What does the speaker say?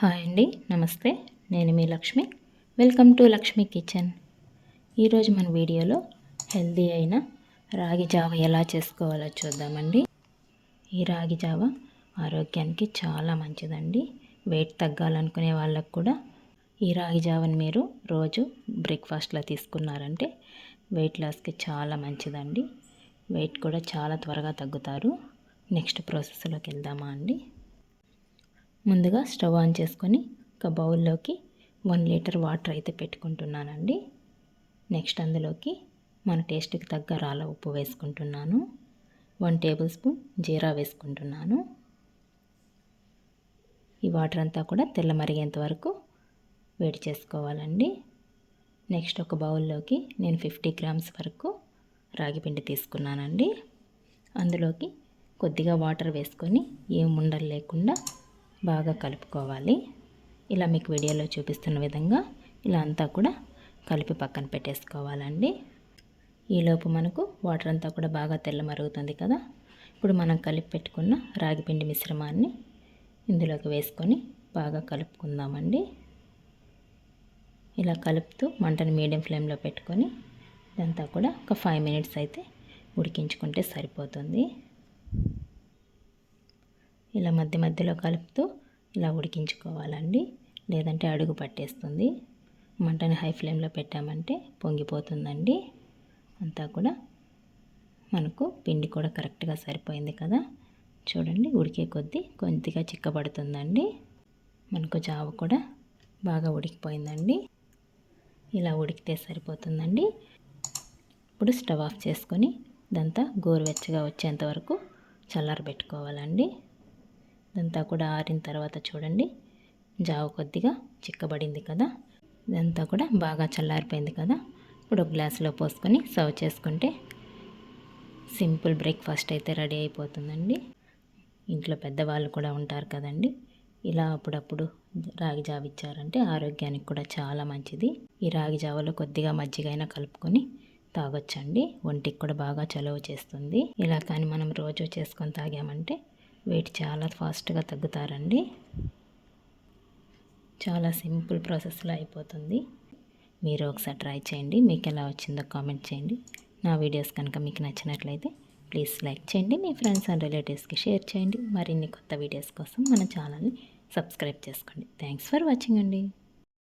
Hi అండి నమస్తే. నేను మీ Lakshmi. Welcome to Lakshmi kitchen. ఈరోజు మన వీడియోలో హెల్దీ అయిన రాగి జావ ఎలా చేసుకోవాలో చూద్దామండి. ఈ రాగి జావ ఆరోగ్యానికి చాలా మంచిదండి. వెయిట్ తగ్గాలనుకునే వాళ్ళకు కూడా ఈ రాగి జావని మీరు రోజు బ్రేక్ఫాస్ట్లో తీసుకున్నారంటే వెయిట్ లాస్కి చాలా మంచిదండి. వెయిట్ కూడా చాలా త్వరగా తగ్గుతారు. నెక్స్ట్ ప్రాసెస్లోకి వెళ్దామా అండి? ముందుగా స్టవ్ ఆన్ చేసుకొని ఒక బౌల్లోకి వన్ లీటర్ వాటర్ అయితే పెట్టుకుంటున్నానండి. నెక్స్ట్ అందులోకి మన టేస్ట్కి తగ్గ రాళ్ళ ఉప్పు వేసుకుంటున్నాను. వన్ టేబుల్ స్పూన్ జీరా వేసుకుంటున్నాను. ఈ వాటర్ అంతా కూడా తెల్ల మరిగేంత వరకు వేడి చేసుకోవాలండి. నెక్స్ట్ ఒక బౌల్లోకి నేను ఫిఫ్టీ గ్రామ్స్ వరకు రాగి పిండి తీసుకున్నానండి. అందులోకి కొద్దిగా వాటర్ వేసుకొని ఏం ఉండలు లేకుండా బాగా కలుపుకోవాలి. ఇలా మీకు వీడియోలో చూపిస్తున్న విధంగా ఇలా అంతా కూడా కలిపి పక్కన పెట్టేసుకోవాలండి. ఈలోపు మనకు వాటర్ అంతా కూడా బాగా తెల్ల మరుగుతుంది కదా. ఇప్పుడు మనం కలిపి పెట్టుకున్న రాగిపిండి మిశ్రమాన్ని ఇందులోకి వేసుకొని బాగా కలుపుకుందామండి. ఇలా కలుపుతూ మంటను మీడియం ఫ్లేమ్లో పెట్టుకొని ఇదంతా కూడా ఒక ఫైవ్ మినిట్స్ అయితే ఉడికించుకుంటే సరిపోతుంది. ఇలా మధ్య మధ్యలో కలుపుతూ ఇలా ఉడికించుకోవాలండి. లేదంటే అడుగు పట్టేస్తుంది. మంటని హై ఫ్లేమ్లో పెట్టామంటే పొంగిపోతుందండి. అంతా కూడా మనకు పిండి కూడా కరెక్ట్గా సరిపోయింది కదా. చూడండి ఉడికే కొద్దీ కొద్దిగా చిక్కబడుతుందండి. మనకు జావ కూడా బాగా ఉడికిపోయిందండి. ఇలా ఉడికితే సరిపోతుందండి. ఇప్పుడు స్టవ్ ఆఫ్ చేసుకొని ఇదంతా గోరువెచ్చగా వచ్చేంత వరకు చల్లారబెట్టుకోవాలండి. ఇదంతా కూడా ఆరిన తర్వాత చూడండి. జావ కొద్దిగా చిక్కబడింది కదా. ఇదంతా కూడా బాగా చల్లారిపోయింది కదా. ఇప్పుడు ఒక గ్లాసులో పోసుకొని సర్వ్ చేసుకుంటే సింపుల్ బ్రేక్ఫాస్ట్ అయితే రెడీ అయిపోతుందండి. ఇంట్లో పెద్దవాళ్ళు కూడా ఉంటారు కదండి. ఇలా అప్పుడప్పుడు రాగి జావ ఇచ్చారంటే ఆరోగ్యానికి కూడా చాలా మంచిది. ఈ రాగి జావలో కొద్దిగా మజ్జిగైనా కలుపుకొని తాగొచ్చండి. ఒంటికి కూడా బాగా చలువ చేస్తుంది. ఇలా కానీ మనం రోజు చేసుకొని తాగామంటే వెయిట్ చాలా ఫాస్ట్గా తగ్గుతారండి. చాలా సింపుల్ ప్రాసెస్లో అయిపోతుంది. మీరు ఒకసారి ట్రై చేయండి. మీకు ఎలా వచ్చిందో కామెంట్ చేయండి. నా వీడియోస్ కనుక మీకు నచ్చినట్లయితే ప్లీజ్ లైక్ చేయండి. మీ ఫ్రెండ్స్ అండ్ రిలేటివ్స్కి షేర్ చేయండి. మరిన్ని కొత్త వీడియోస్ కోసం మన ఛానల్ని సబ్స్క్రైబ్ చేసుకోండి. థ్యాంక్స్ ఫర్ వాచింగ్ అండి.